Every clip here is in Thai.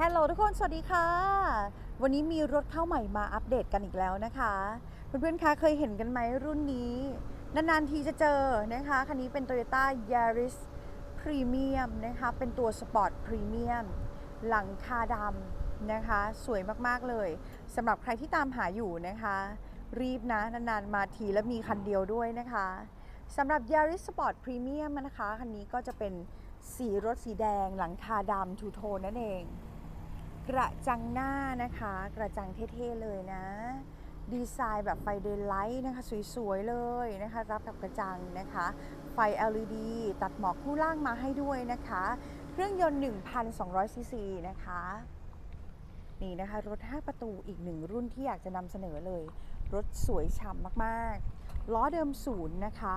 ฮัลโหลทุกคนสวัสดีค่ะ วันนี้มีรถเข้าใหม่มาอัปเดตกันอีกแล้วนะคะ เพื่อนๆคะเคยเห็นกันไหมรุ่นนี้ นานๆทีจะเจอนะคะ คันนี้เป็น Toyota Yaris Premium นะคะ เป็นตัวสปอร์ตพรีเมียมหลังคาดำนะคะ สวยมากๆเลยสำหรับใครที่ตามหาอยู่นะคะ รีบนะ นานๆมาทีและมีคันเดียวด้วยนะคะสำหรับ Yaris Sport Premium นะคะ คันนี้ก็จะเป็นสีรถสีแดงหลังคาดำทูโทนนั่นเอง กระจังหน้านะคะ กระจังเท่ๆเลยนะ ดีไซน์แบบไฟเดย์ไลท์นะคะ สวยๆเลยนะคะ รับกับกระจังนะคะ ไฟ LED ตัดหมอกคู่ล่างมาให้ด้วยนะคะ เครื่องยนต์ 1,200 ซีซีนะคะนี่นะคะ รถ 5 ประตูอีกหนึ่งรุ่นที่อยากจะนำเสนอเลย รถสวยฉ่ำมากๆ ล้อเดิมศูนย์นะคะ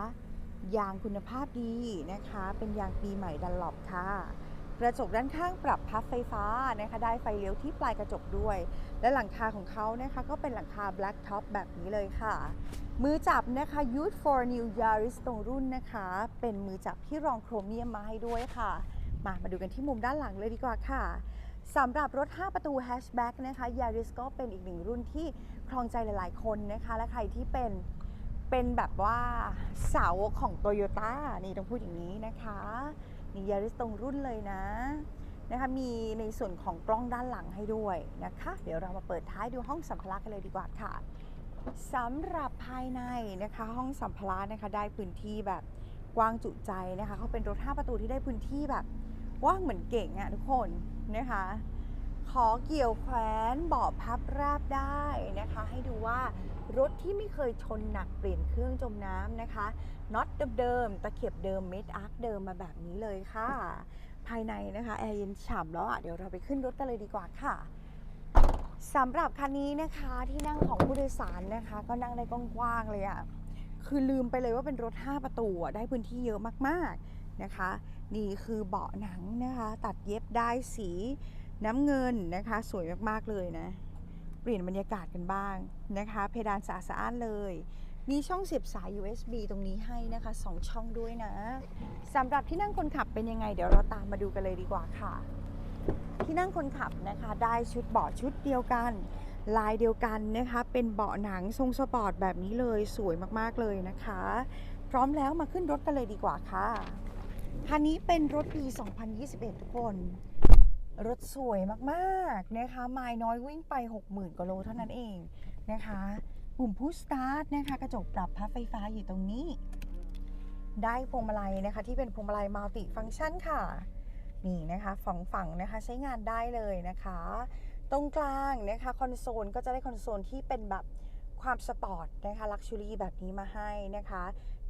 ยางคุณภาพดีนะคะ เป็นยางปีใหม่ดันหลบค่ะ กระจกด้านข้างปรับพับไฟฟ้านะคะได้ไฟเลี้ยวที่ปลายกระจกด้วย และหลังคาของเขานะคะก็เป็นหลังคา black top แบบนี้เลยค่ะ มือจับนะคะ Youth for New Yaris ตรงรุ่นนะคะ เป็นมือจับที่รองโครเมียมมาให้ด้วยค่ะ มามาดูกันที่มุมด้านหลังเลยดีกว่าค่ะสำหรับรถ 5 ประตู hatchback นะคะ Yaris ก็เป็นอีกหนึ่งรุ่นที่ครองใจหลาย ๆ คนนะคะ และใครที่เป็นเป็นแบบว่าสาวของ Toyota นี่ต้องพูดอย่างนี้นะคะ นี่ยาริสตรงรุ่นเลยนะนะคะมีในส่วนของกล้องด้านหลังให้ด้วยนะคะ เดี๋ยวเรามาเปิดท้ายดูห้องสัมภาระกันเลยดีกว่าค่ะสำหรับภายในนะคะ ห้องสัมภาระนะคะได้พื้นที่แบบกว้างจุใจนะคะเขาเป็นรถ5ประตูที่ได้พื้นที่แบบกว้างเหมือนเก่งอะทุกคนนะคะ ขอเกี่ยวแขวนเบาะพับราบได้นะคะ ให้ดูว่ารถที่ไม่เคยชนหนักเปลี่ยนเครื่องจมน้ำนะคะน็อตเดิมๆตะเข็บเดิมเม็ดอาร์คเดิมมาแบบนี้เลยค่ะ ภายในนะคะแอร์เย็นฉ่ำแล้วอะเดี๋ยวเราไปขึ้นรถกันเลยดีกว่าค่ะสำหรับคันนี้นะคะที่นั่งของผู้โดยสารนะคะ ก็นั่งได้กว้างๆเลยอะคือลืมไปเลยว่าเป็นรถ 5 ประตูอะได้พื้นที่เยอะมากๆนะคะ นี่คือเบาะหนังนะคะ ตัดเย็บได้สี น้ำเงินนะคะ สวยมากๆเลยนะ เปลี่ยนบรรยากาศกันบ้างนะคะ เพดานสะอาดสะอ้านเลย มีช่องเสียบสาย USB ตรงนี้ให้นะคะ 2 ช่องด้วยนะสำหรับที่นั่งคนขับเป็นยังไง เดี๋ยวเราตามมาดูกันเลยดีกว่าค่ะ ที่นั่งคนขับนะคะ ได้ชุดเบาะชุดเดียวกัน ลายเดียวกันนะคะ เป็นเบาะหนังทรงสปอร์ตแบบนี้เลยสวยมากๆเลยนะคะ พร้อมแล้วมาขึ้นรถกันเลยดีกว่าค่ะคันนี้เป็นรถปี 2021 ทุกคน รถสวยมากๆนะคะไมล์น้อยวิ่งไป 60,000กว่าโลเท่านั้นเองนะคะปุ่มพุชสตาร์ทนะคะกระจกปรับพับไฟฟ้าอยู่ตรงนี้ ได้พวงมาลัยนะคะที่เป็นพวงมาลัยมัลติฟังก์ชันค่ะ นี่นะคะฝั่งฝั่งนะคะใช้งานได้เลยนะคะ ตรงกลางนะคะคอนโซลก็จะได้คอนโซลที่เป็นแบบความสปอร์ตนะคะลักชัวรี่แบบนี้มาให้นะคะ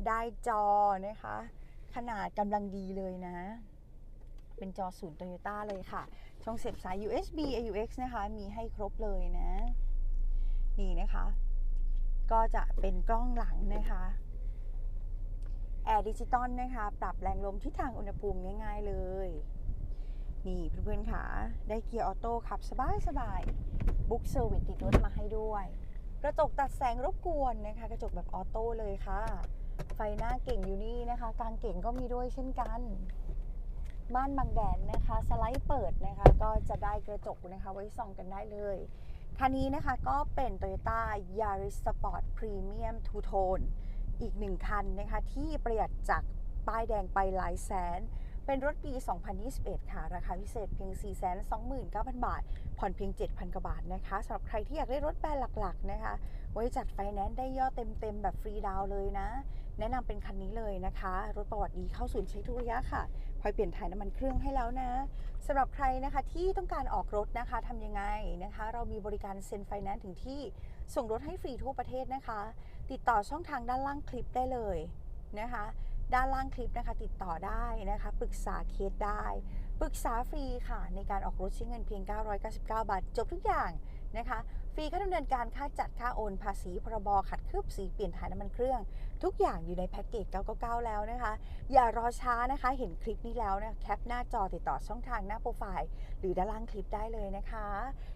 ได้จอนะคะ ขนาดกำลังดีเลยนะ เป็นจอศูนย์โตโยต้าเลยค่ะ ช่องเสียบสาย USB AUX นะคะ มีให้ครบเลยนะ นี่นะคะ ก็จะเป็นกล้องหลังนะคะแอร์ดิจิตอลนะคะ ปรับแรงลมทิศทางอุณหภูมิง่าย ๆเลย นี่เพื่อนๆค่ะ ได้เกียร์ออโต้ขับสบายๆบุ๊กเซอร์วิสติดรถมาให้ด้วย กระจกตัดแสงรบกวนนะคะ กระจกแบบออโต้เลยค่ะ ไฟหน้าเก่งอยู่นี่นะคะ กลางเก่งก็มีด้วยเช่นกัน ม่านบังแดดนะคะ สไลด์เปิดนะคะ ก็จะได้กระจกนะคะ ไว้ส่องกันได้เลย คันนี้นะคะก็เป็น Toyota Yaris Sport Premium Two Tone อีกหนึ่งคันนะคะ ที่ประหยัดจากป้ายแดงไปหลายแสน เป็นรถปี 2021 ค่ะ ราคาพิเศษเพียง 429,000 บาท ผ่อนเพียง 7,000 กว่าบาทนะคะสำหรับใครที่อยากได้รถแบรนด์หลักๆนะคะ ไว้จัดไฟแนนซ์ได้ยอดเต็มๆ แบบฟรีดาวเลยนะ แนะนำเป็นคันนี้เลยนะคะ รถประวัติดีเข้าศูนย์ใช้ทุกระยะค่ะ อยเปลี่ยนถ่ายน้ำมันเครื่องให้แล้วนะสำหรับใครนะคะที่ต้องการออกรถนะคะทำยังไงนะคะ เรามีบริการเซ็นไฟแนนซ์ถึงที่ส่งรถให้ฟรีทั่วประเทศนะคะ ติดต่อช่องทางด้านล่างคลิปได้เลยนะคะ ด้านล่างคลิปนะคะ ติดต่อได้นะคะปรึกษาเคสได้ปรึกษาฟรีค่ะ ในการออกรถใช้เงินเพียง 999 บาท จบทุกอย่าง นะคะฟรีค่าดำเนินการค่าจัดค่าโอนภาษีพรบขัดคืบสีเปลี่ยนถ่ายน้ำมันเครื่อง ทุกอย่างอยู่ในแพ็กเกจ 999 แล้วนะคะ อย่ารอช้านะคะเห็นคลิปนี้แล้วนะแคปหน้าจอติดต่อช่องทางหน้าโปรไฟล์ หรือด้านล่างคลิปได้เลยนะคะ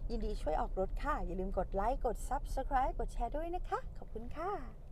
ยินดีช่วยออกรถค่ะ อย่าลืมกดไลค์กด Subscribe กดแชร์ด้วยนะคะ ขอบคุณค่ะ